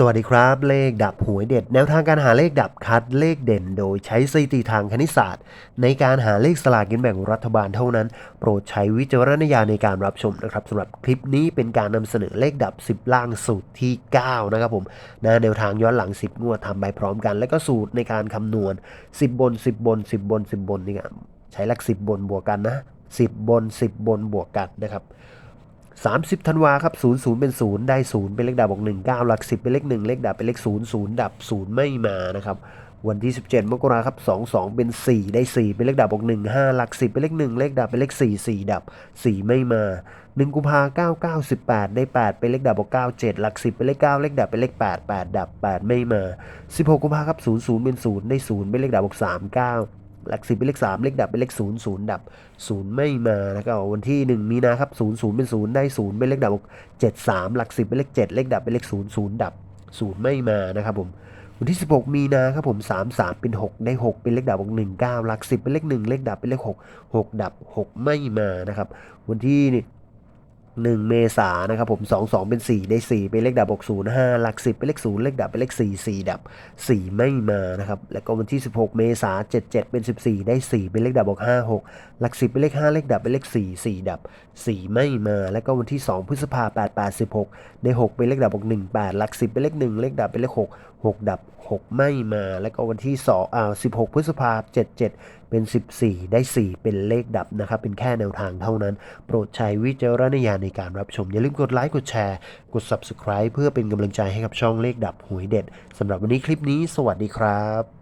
สวัสดีครับ เลขดับหวยเด็ด แนวทางการหาเลขดับคัดเลขเด่น โดยใช้สถิติทางคณิตศาสตร์ ในการหาเลขสลากกินแบ่งรัฐบาลเท่านั้น โปรดใช้วิจารณญาณในการรับชมนะครับสำหรับคลิปนี้เป็นการนำเสนอเลขดับ 10 ล่างสูตรที่ 9 นะครับผมนะแนวทางย้อนหลัง 10 งวดทำไปพร้อมกัน แล้วก็สูตรในการคำนวณ 10 บน 10 บน 10 บน 10 บนนี่ครับใช้หลัก 10 บนบวกกันนะ 10 บน 10 บนบวกกันนะครับ 30ธันวาครับ0 0 เป็น 0 ได้ 0 เป็นเลขดับบอก1 9หลัก 10 เป็นเลข1เลขดับเป็นเลข0 0 ดับ 0 ไม่มานะครับวันที่ 17 มกราครับ 2 2 เป็น 4 ได้ 4 เป็นเลขดับบอก1 5 หลัก 10 เป็นเลข 1 เลขดับเป็นเลข 4 4 ดับ 4 ไม่มา 1 กุมภา9 9 18 ได้ 8 เป็นเลขดับบอก9 7 หลัก 10 เป็นเลข 9 เลขดับเป็นเลข 8 8 ดับ 8 ไม่มา 16 กุมภาครับ 0 0 เป็น 0 ได้ 0 เป็นเลขดับบอก3 9 หลักสิบเป็นเลขสามเลขดับเป็นเลขศูนย์ศูนย์ดับศูนย์ไม่มานะครับวันที่หนึ่งมีนาครับศูนย์ศูนย์เป็นศูนย์ได้ศูนย์เป็นเลขดับเจ็ดสามหลักสิบเป็นเลขเจ็ดเลขดับเป็นเลขศูนย์ศูนย์ดับศูนย์ไม่มานะครับผมวันที่ 16 มีนาครับผม3 3 เป็น 6 ได้ 6 เป็นเลขดับบอก1 9หลัก 10 เป็นเลข 1 เลขดับเป็นเลข 6 6 ดับ 6 ไม่มานะครับ วันที่นี่ 1 เมษายนะครับผม2 2 เป็น 4 ได้ 4 เป็นเลขดับบวก0 5 หลัก 10 เป็นเลข 0 เลขดับเป็นเลข 4 4 ดับ 4 ไม่มานะครับ แล้วก็วันที่ 16 เมษายน7 7 เป็น 14 ได้ 4 เป็นเลขดับบวก5 6 หลัก 10 เป็นเลข 5 เลขดับเป็นเลข 4 4 ดับ 4 ไม่มา แล้วก็วันที่ 2 พฤษภา8 8 16 ได้ 6 เป็นเลขดับบวก1 8 หลัก 10 เป็นเลข 1 เลขดับเป็นเลข 6 6 ดับ 6 ไม่มา แล้วก็วันที่2อ่า16 พฤษภา7 7 เป็น 14 ได้ 4 เป็นเลขดับนะครับ เป็นแค่แนวทางเท่านั้น โปรดใช้วิจารณญาณการรับชม อย่าลืมกดไลค์กดแชร์ กด Subscribe เพื่อเป็นกำลังใจให้กับช่องเลขดับหวยเด็ดสำหรับวันนี้คลิปนี้ สวัสดีครับ